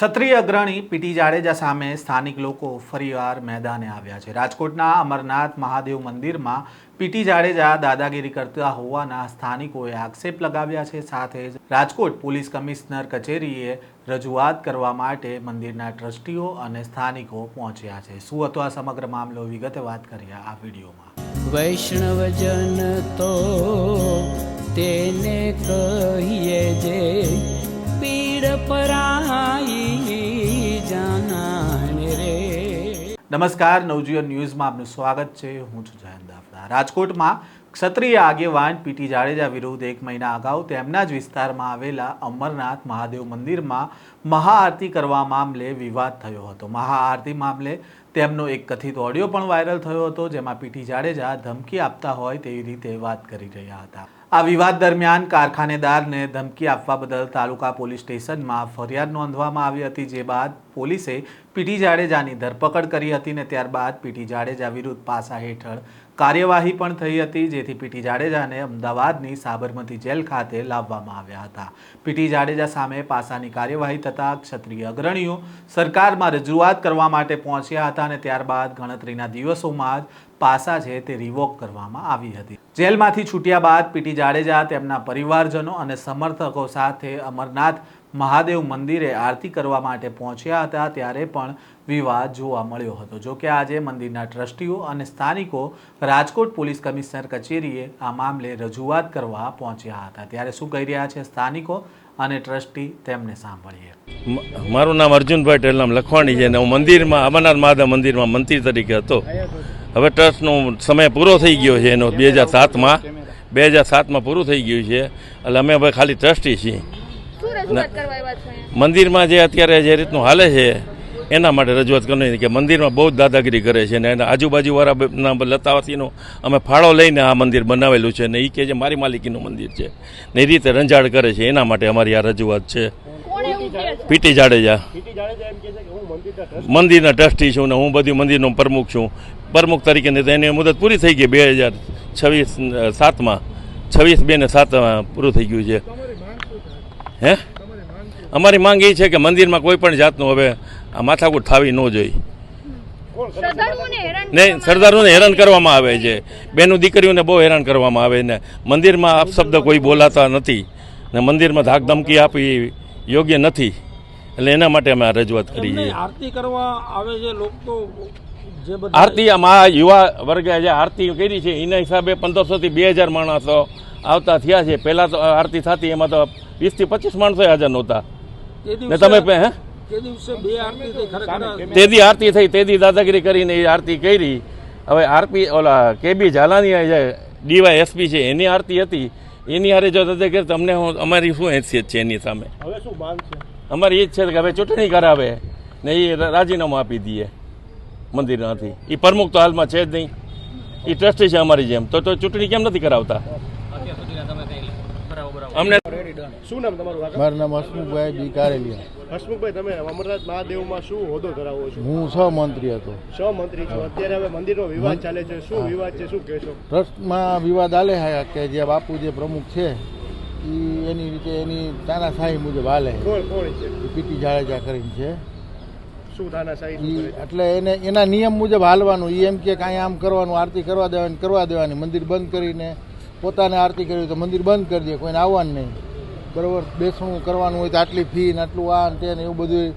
ક્ષત્રિય અગ્રણી પીટી જાડેજા સામે સ્થાનિક લોકો ફરીવાર મેદાને આવ્યા છે. રાજકોટના અમરનાથ મહાદેવ મંદિરમાં પીટી જાડેજા દાદાગીરી કરતા હોવાના સ્થાનિકોએ આક્ષેપ લગાવ્યા છે. સાથે જ રાજકોટ પોલીસ કમિશનર કચેરીએ રજૂઆત કરવા માટે મંદિરના ટ્રસ્ટીઓ અને સ્થાનિકો પહોંચ્યા છે. શું હતો આ સમગ્ર મામલો? વિગતે વાત કરીએ આ વિડીયોમાં. વૈષ્ણવજન તો તેને કહીએ જે પીડ પરાઈ નમસ્કાર, નવજીવન ન્યૂઝમાં આપનું સ્વાગત છે. હું છું જયંત દાફડા રાજકોટમાં ક્ષત્રિય આગેવાન પીટી જાડેજા વિરુદ્ધ એક મહિના અગાઉ તેમના જ વિસ્તારમાં આવેલા અમરનાથ મહાદેવ મંદિરમાં મહાઆરતી કરવા મામલે વિવાદ થયો હતો. મહાઆરતી મામલે તેમનો એક કથિત ઓડિયો પણ વાયરલ થયો હતો, જેમાં પીટી જાડેજા ધમકી આપતા હોય તેવી રીતે વાત કરી રહ્યા હતા. આ વિવાદ દરમિયાન કારખાનેદારને ધમકી આપવા બદલ તાલુકા પોલીસ સ્ટેશનમાં ફરિયાદ નોંધવામાં આવી હતી, જે બાદ પોલીસે પીટી જાડેજાની ધરપકડ કરી હતી ને ત્યારબાદ પીટી જાડેજા વિરુદ્ધ પાસા હેઠળ કાર્યવાહી પણ થઈ હતી, જેથી પીટી જાડેજાને અમદાવાદની સાબરમતી જેલ ખાતે લાવવામાં આવ્યા હતા. પીટી જાડેજા સામે પાસાની કાર્યવાહી થતાં ક્ષત્રિય અગ્રણીઓ સરકારમાં રજૂઆત કરવા માટે પહોંચ્યા હતા અને ત્યારબાદ ગણતરીના દિવસોમાં જ પાસા છે તે રિવોક કરવામાં આવી હતી. જેલમાંથી છૂટ્યા બાદ પીટી જાડેજા, તેમના પરિવારજનો અને સમર્થકો સાથે અમરનાથ મહાદેવ મંદિરે આરતી કરવા માટે પહોંચ્યા હતા ત્યારે પણ વિવાદ જોવા મળ્યો હતો. જો કે આજે મંદિરના ટ્રસ્ટીઓ અને સ્થાનિકો રાજકોટ પોલીસ કમિશનર કચેરીએ આ મામલે રજૂઆત કરવા પહોંચ્યા હતા. ત્યારે શું કહી રહ્યા છે સ્થાનિકો અને ટ્રસ્ટી તેમને સાંભળીએ. મારું નામ અર્જુનભાઈ ટેલનામ લખવાણી છે અને હું મંદિરમાં, અમરનાથ મહાદેવ મંદિરમાં મંત્રી તરીકે હતો. હવે ટ્રસ્ટનો સમય પૂરો થઈ ગયો છે એનો બે હજાર સાતમાં. બે હજાર સાતમાં પૂરું થઈ ગયું છે. એટલે અમે હવે ખાલી ટ્રસ્ટી છીએ. મંદિરમાં જે અત્યારે જે રીતનું હાલે છે એના માટે રજૂઆત કરવાની કે મંદિરમાં બહુ જ દાદાગીરી કરે છે અને એના આજુબાજુવાળા લતાવાસીનો અમે ફાળો લઈને આ મંદિર બનાવેલું છે ને એ કે જે મારી માલિકીનું મંદિર છે. ને એ રીતે રંજાડ કરે છે એના માટે અમારી આ રજૂઆત છે. P T Jadeja. મંદિરના ટ્રસ્ટી છું ને હું બધી મંદિરનો પ્રમુખ છું. પ્રમુખ તરીકે તો એની મુદત પૂરી થઈ ગઈ બે હજાર છવ્વીસ સાતમાં. છવ્વીસ બે ને સાતમાં પૂરું થઈ ગયું છે? હે? અમારી માંગ એ છે કે મંદિરમાં કોઈ પણ જાતનું હવે આ માથાકૂટ થાવી ન જોઈએ. નહીં સરદારોને હેરાન કરવામાં આવે છે. બેનું દીકરીઓને બહુ હેરાન કરવામાં આવે ને મંદિરમાં અપશબ્દ કોઈ બોલાતા નથી. ને મંદિરમાં ધાક ધમકી આપી યોગ્ય નથી. એટલે એના માટે અમે આ રજૂઆત કરી છે આરતી કરવા આવે છે લોકો તો આરતી આમાં આ યુવા વર્ગે જે આરતી કરી છે એના હિસાબે પંદરસોથી બે હજાર માણસો આવતા થયા છે. પહેલાં તો આરતી થતી એમાં તો વીસથી પચીસ માણસો હાજર નહોતા. ને તમે હે? તે દિવસે બે આરતી થઈ તેદી આરતી થઈ તેદી દાદાગીરી કરીને એ આરતી કરી. હવે આરપી ઓલા કેબી ઝાલાની જે ડીવાય એસપી છે એની આરતી હતી. એની હારે જો દાદાગીરી તમને હું અમારી શું હેસિયત છે એની સામે? હવે શું માંગ છે? અમારી એ જ છે કે હવે ચૂંટણી કરાવે ને એ રાજીનામું આપી દઈએ મંદિરમાંથી એ પ્રમુખ તો હાલમાં છે જ નહીં. એ ટ્રસ્ટી છે અમારી જેમ. તો તો ચૂંટણી કેમ નથી કરાવતા? અમને શું નામ તમારું કાકા? મારું નામ હસમુખભાઈ બી કારેલિયા. હસમુખભાઈ તમે અમરનાથ મહાદેવમાં શું હોદ્દો ધરાવો છો? હું સહમંત્રી હતો. સહમંત્રી છો. અત્યારે હવે મંદિરનો વિવાદ ચાલે છે. શું વિવાદ છે? શું કહેશો? ટ્રસ્ટમાં વિવાદ આલે છે કે જે બાપુ જે પ્રમુખ છે એ એની રીતે એની તાનાશાહી મુજબ હાલે. કોણ કોણ છે? એ પીટી જાડેજા કરીને છે. છે? એટલે એને એના નિયમ મુજબ હાલવાનું. એ એમ કે કાંઈ આમ કરવાનું આરતી કરવા દેવાની કરવા દેવાની. મંદિર બંધ કરીને પોતાને આરતી કરવી તો મંદિર બંધ કરી દે, કોઈને આવવાનું નહીં. બરાબર? બેસણું કરવાનું હોય તો આટલી ફી ને આટલું આ ને તે ને એવું બધું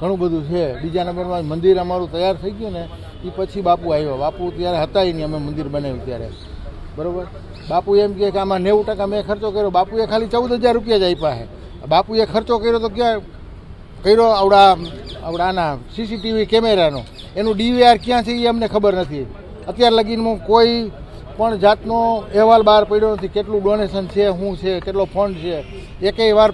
ઘણું બધું છે. બીજા નંબરમાં મંદિર અમારું તૈયાર થઈ ગયું ને એ પછી બાપુ આવ્યો. બાપુ ત્યારે હતા નહીં, અમે મંદિર બનાવ્યું ત્યારે. બરાબર? બાપુ એમ કે આમાં નેવું ટકા મેં ખર્ચો કર્યો. બાપુએ ખાલી ચૌદ હજાર રૂપિયા જ આપ્યા છે. બાપુએ ખર્ચો કર્યો તો ક્યાં કર્યો આવડા આવડા આના સીસીટીવી કેમેરાનો? એનું ડીવીઆર ક્યાં છે એ અમને ખબર નથી. અત્યાર લગીનમાં કોઈ પણ જાતનો અહેવાલ બહાર પડ્યો નથી. કેટલું ડોનેશન છે શું છે કેટલો ફંડ છે એકેય વાર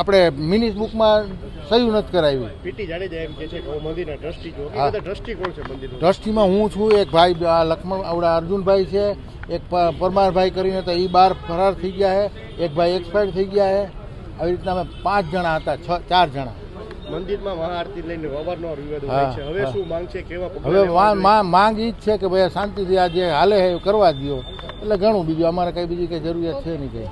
આપણે મિનિસ બુકમાં સહી નથી કરાવી. પીટી જાડેજા એમ કે છે કે હું મંદિરના ટ્રસ્ટી છું. ટ્રસ્ટી કોણ છે મંદિરનું? ટ્રસ્ટીમાં હું છું એક ભાઈ આ લક્ષ્મણ આવડા અર્જુનભાઈ છે એક પરમારભાઈ કરીને તો એ બાર ફરાર થઈ ગયા છે એક ભાઈ એક્સપાયર થઈ ગયા છે. આવી રીતના અમે પાંચ જણા હતા છ ચાર જણા. મંદિરમાં મહાઆરતી લઈને અવારનવાર વિવાદો હા, છે. હવે શું માંગ છે? કેવા હવે લેવા મા- મા- માંગ ઈ જ છે કે ભાઈ શાંતિથી આ જે હાલે છે કરવા દો એટલે ઘણું બીજું અમારે કઈ બીજી કઈ જરૂરિયાત છે નહીં કઈ.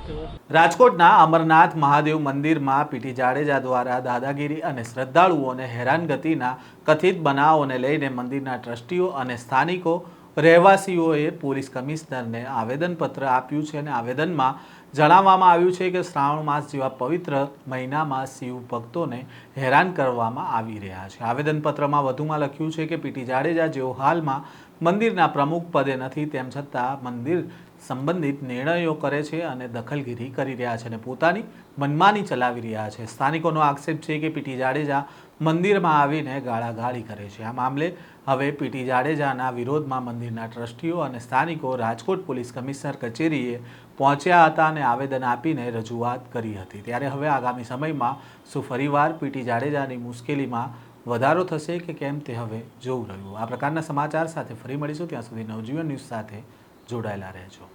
રાજકોટના અમરનાથ મહાદેવ મંદિરમાં પીટી જાડેજા દ્વારા દાદાગીરી અને શ્રદ્ધાળુઓને હેરાનગતિના કથિત બનાવોને લઈને મંદિરના ટ્રસ્ટીઓ અને સ્થાનિકો રહેવાસીઓએ પોલીસ કમિશનરને આવેદનપત્ર આપ્યું છે અને આવેદનમાં જણાવવામાં આવ્યું છે કે શ્રાવણ માસ જેવા પવિત્ર મહિનામાં શિવ ભક્તોને હેરાન કરવામાં આવી રહ્યા છે. આવેદનપત્રમાં વધુમાં લખ્યું છે કે પીટી જાડેજા જેઓ હાલમાં મંદિરના પ્રમુખ પદે નથી, તેમ છતાં મંદિર સંબંધિત નિર્ણયો કરે છે અને દખલગીરી કરી રહ્યા છે અને પોતાની મનમાની ચલાવી રહ્યા છે. સ્થાનિકોનો આક્ષેપ છે કે પીટી જાડેજા મંદિરમાં આવીને ગાળાગાળી કરે છે. આ મામલે હવે પીટી જાડેજાના વિરોધમાં મંદિરના ટ્રસ્ટીઓ અને સ્થાનિકો રાજકોટ પોલીસ કમિશનર કચેરીએ પહોંચ્યા હતા અને આવેદન આપીને રજૂઆત કરી હતી. ત્યારે હવે આગામી સમયમાં શું ફરીવાર પીટી જાડેજાની મુશ્કેલીમાં વધારો થશે કે કેમ તે હવે જોવું રહ્યું. આ પ્રકારના સમાચાર સાથે ફરી મળીશું. ત્યાં સુધી નવજીવન ન્યૂઝ સાથે જોડાયેલા રહેજો.